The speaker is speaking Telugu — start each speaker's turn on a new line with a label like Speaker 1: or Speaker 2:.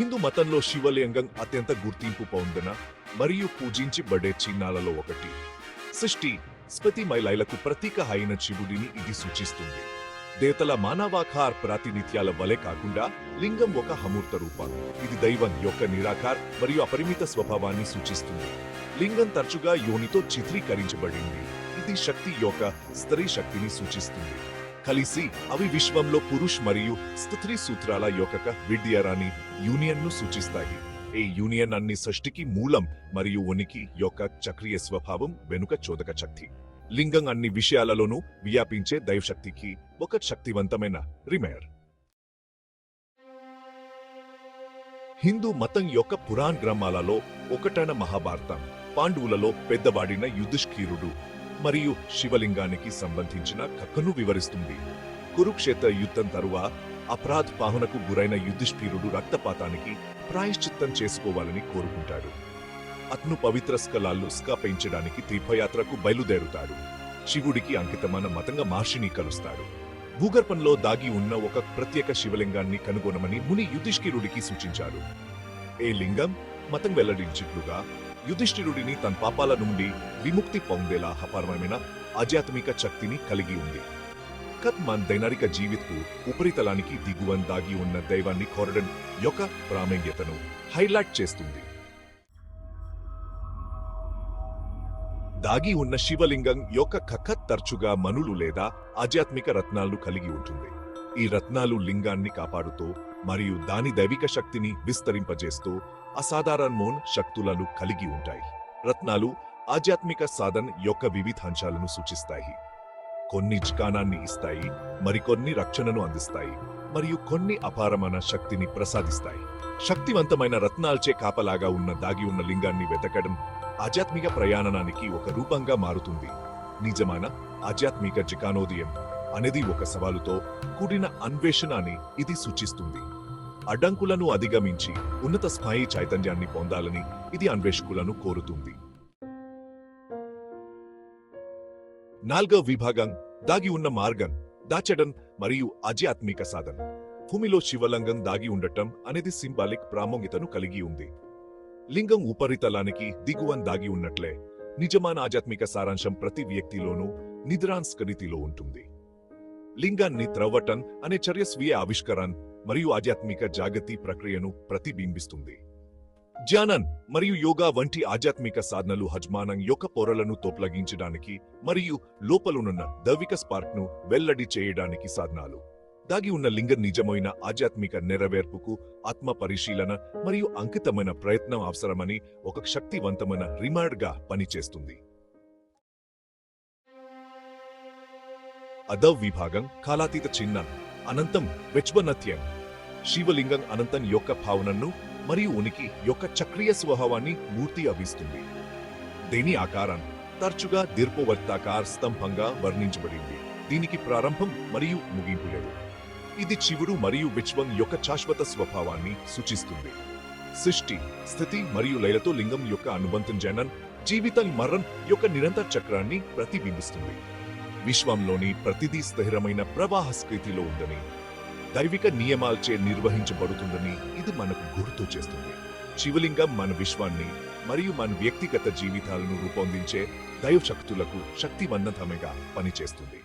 Speaker 1: హిందూ మతంలో శివలింగం అత్యంత గుర్తింపు పొందిన మరియు పూజించబడే చిహ్నాలలో ఒకటి. సృష్టి స్పతి మైలైలకు ప్రతీక అయిన శివుడిని ఇది సూచిస్తుంది. దేవతల మానవాకార్ ప్రాతినిధ్యాల వలె కాకుండా లింగం ఒక అమూర్త రూపం. ఇది దైవం యొక్క నిరాకార్ మరియు అపరిమిత స్వభావాన్ని సూచిస్తుంది. లింగం తరచుగా యోనితో చిత్రీకరించబడింది. ఇది శక్తి యొక్క స్త్రీ శక్తిని సూచిస్తుంది. కలిసి అవి విశ్వంలో పురుష్ మరియు స్త్రీ సూత్రాల యొక్క విద్యరాని యూనియన్ను సూచిస్తాయి. ఈ యూనియన్ అన్ని సృష్టికి మూలం మరియు ఉనికి యొక్క చక్రీయ స్వభావం వెనుక చోదక శక్తి. లింగం అన్ని విషయాలలోనూ వ్యాపించే దైవశక్తికి ఒక శక్తివంతమైన రిమేర్. హిందూ మతం యొక్క పురాణ గ్రంథాలలో ఒకటైన మహాభారతం పాండవులలో పెద్దవాడిన యుధిష్ఠిరుడు మరియు శివలింగానికి సంబంధించిన కథను వివరిస్తుంది. కురుక్షేత్ర యుద్ధం తరువాత అపరాధ్ పాహనకు గురైన యుధిష్ఠిరుడు రక్తపాతానికి ప్రాయశ్చిత్తం చేసుకోవాలని కోరుకుంటాడు. అతను పవిత్ర స్కలాల్లో స్కా పెంచడానికి తీర్థయాత్రకు బయలుదేరుతాడు. శివుడికి అంకితమైన మతంగా మహర్షిని కలుస్తాడు. భూగర్భంలో దాగి ఉన్న ఒక ప్రత్యేక శివలింగాన్ని కనుగొనమని ముని యుధిష్ఠిరుడికి సూచించాడు. ఏ లింగం? మతం వెల్లడించిట్లుగా యుధిష్ఠిరుడిని తన పాపాల నుండి విముక్తి పొందేలా అపారమైన ఆధ్యాత్మిక శక్తిని కలిగి ఉంది. కత్ మన దైనరిక జీవితకు ఉపరితలానికి దిగువన దాగి ఉన్న దైవాన్ని కోరడం యొక్క ప్రాముఖ్యతను హైలైట్ చేస్తుంది. దాగి ఉన్న శివలింగం యొక్క కఖత్ తరచుగా మనులు లేదా ఆధ్యాత్మిక రత్నాలను కలిగి ఉంటుంది. ఈ రత్నాలు లింగాన్ని కాపాడుతూ మరియు దాని దైవిక శక్తిని విస్తరింపజేస్తూ అసాధారణమోన్ శక్తులను కలిగి ఉంటాయి. రత్నాలు ఆధ్యాత్మిక సాధన యొక్క వివిధ అంశాలను సూచిస్తాయి. కొన్ని జ్ఞానాన్ని ఇస్తాయి మరికొన్ని రక్షణను అందిస్తాయి మరియు కొన్ని అపారమైన శక్తిని ప్రసాదిస్తాయి. శక్తివంతమైన రత్నాల్చే కాపలాగా ఉన్న దాగి ఉన్న లింగాన్ని వెతకడం ఆధ్యాత్మిక ప్రయాణానికి ఒక రూపంగా మారుతుంది. నిజమైన ఆధ్యాత్మిక జికానోదయం అనేది ఒక సవాలుతో కూడిన అన్వేషణ అని ఇది సూచిస్తుంది. అడ్డంకులను అధిగమించి ఉన్నత స్థాయి చైతన్యాన్ని పొందాలని ఇది అన్వేషకులను కోరుతుంది. నాల్గవ విభాగం దాగి ఉన్న మార్గం దాచడం మరియు ఆధ్యాత్మిక సాధన. భూమిలో శివలింగం దాగి ఉండటం అనేది సింబాలిక్ ప్రాముఖ్యతను కలిగి ఉంది. లింగం ఉపరితలానికి దిగువన దాగి ఉన్నట్లే నిజమైన ఆధ్యాత్మిక సారాంశం ప్రతి వ్యక్తిలోనూ నిద్రాంస్కరితిలో ఉంటుంది. లింగాన్ని త్రవ్వటం అనే చర్య స్వీయ ఆవిష్కరణ మరియు ఆధ్యాత్మిక జాగతి ప్రక్రియను ప్రతిబింబిస్తుంది. ధ్యానం మరియు యోగా వంటి ఆధ్యాత్మిక సాధనలు హజ్మానం యొక్క పొరలను తోప్లగించడానికి మరియు లోపలున్న దైవిక స్పార్క్ను వెల్లడి చేయడానికి సాధనాలు. దాగి ఉన్న లింగ నిజమైన ఆధ్యాత్మిక నెరవేర్పుకు ఆత్మ పరిశీలన మరియు అంకితమైన ప్రయత్నం అవసరమని ఒక శక్తివంతమైన రిమార్డ్గా పనిచేస్తుంది. అదవ్ విభాగం కాలాతీత చిహ్నం అనంతం వెచ్బనత్యం శివలింగం అనంతం యొక్క భావనను మరియు ఉనికి యొక్క చక్రీయ స్వభావాన్ని మూర్తి అవిస్తుంది దీని ఆకారం? తరచుగా దీర్ఘవర్తాకార స్తంభంగా వర్ణించబడింది. దీనికి ప్రారంభం మరియు ముగింపు లేదు. ఇది శివుడు మరియు విశ్వం యొక్క శాశ్వత స్వభావాన్ని సూచిస్తుంది. సృష్టి స్థితి మరియు లయలతో లింగం యొక్క అనుబంధం జనం జీవితం మరణం యొక్క నిరంతర చక్రాన్ని ప్రతిబింబిస్తుంది. విశ్వంలోని ప్రతిదీ స్థిరమైన ప్రవాహ స్థితిలో ఉందని దైవిక నియమాలచే నిర్వహించబడుతుందని ఇది మనకు గుర్తు చేస్తుంది. శివలింగం మన విశ్వాన్ని మరియు మన వ్యక్తిగత జీవితాలను రూపొందించే దైవ శక్తులకు పనిచేస్తుంది.